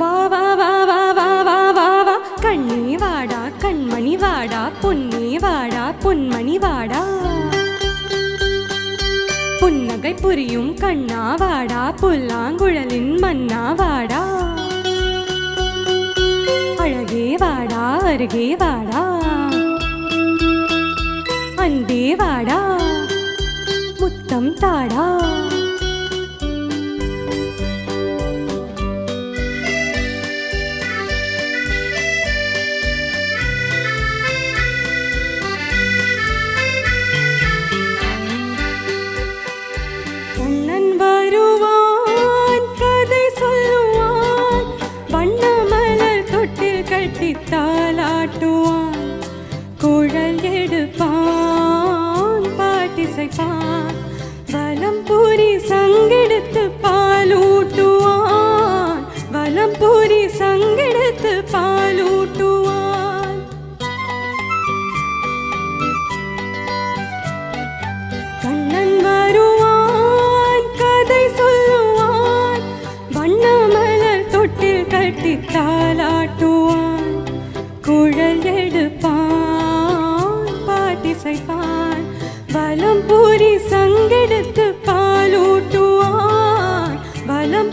வா வா வா வா வா வா வா வா. கண்ணே வாடா கண்மணி வாடா பொன்னே வாடா பொன்மணி வாடா. புன்னகை புரியும் கண்ணா வாடா புல்லாங்குழலின் மன்னா வாடா. அழகே வாடா அருகே வாடா. அன்பே வாடா. முத்தம் தாடா ரசித்தால் ஆட்டுவான் குழல் எடுப்பான் பாட்டிசைப்பான் வலம் பூரி சங்கெடுத்து பாலூட்டுவான் வலம் பூரி சங்கெடுத்து பாலூட்டுவான். கண்ணன் வருவான் கதை சொல்லுவான் வண்ணமலர் தொட்டில் கட்டி தாளாட்டுவான். குழல் எடுப்பான் பாட்டிசைப்பான் வலம் பூரி சங்கெடுத்து பாலூட்டுவான் வலம்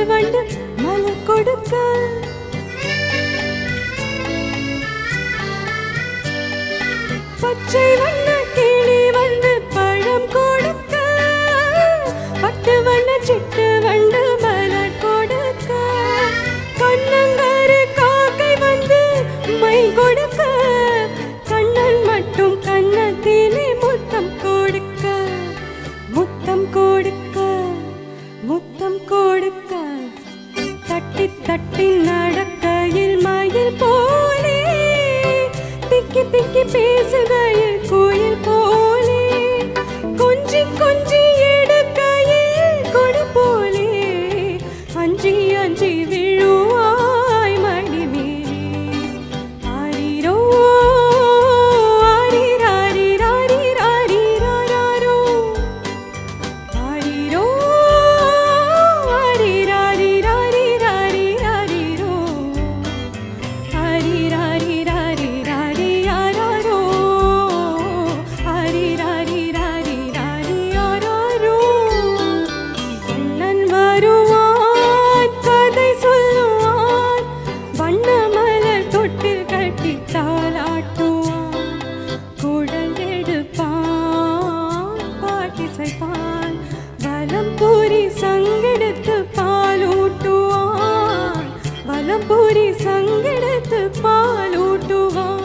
சிட்டு வண்ண மலர் கொடுக்க. பச்சை வண்ண கிளி வந்து பழம் கொடுக்க. பட்டு வண்ண சிட்டு வண்ண மலர் கொடுக்க. கண்ணங்காரு காக்கை வந்து மை கொடுக்க. கண்ணன் மட்டும் கண்ணத்திலே முத்தம் கொடுக்க. முத்தம் கொடுக்க. முத்தம் கொடுக்க. தட்டி தட்டி நடக்கையில் மயில் போலே. திக்கி திக்கி பேசுகையில் கோயில் பகைப்பால் வலம் பூரி சங்கெடுத்து பாலூட்டுவான். வலம் பூரி சங்கெடுத்து பாலூட்டுவான்.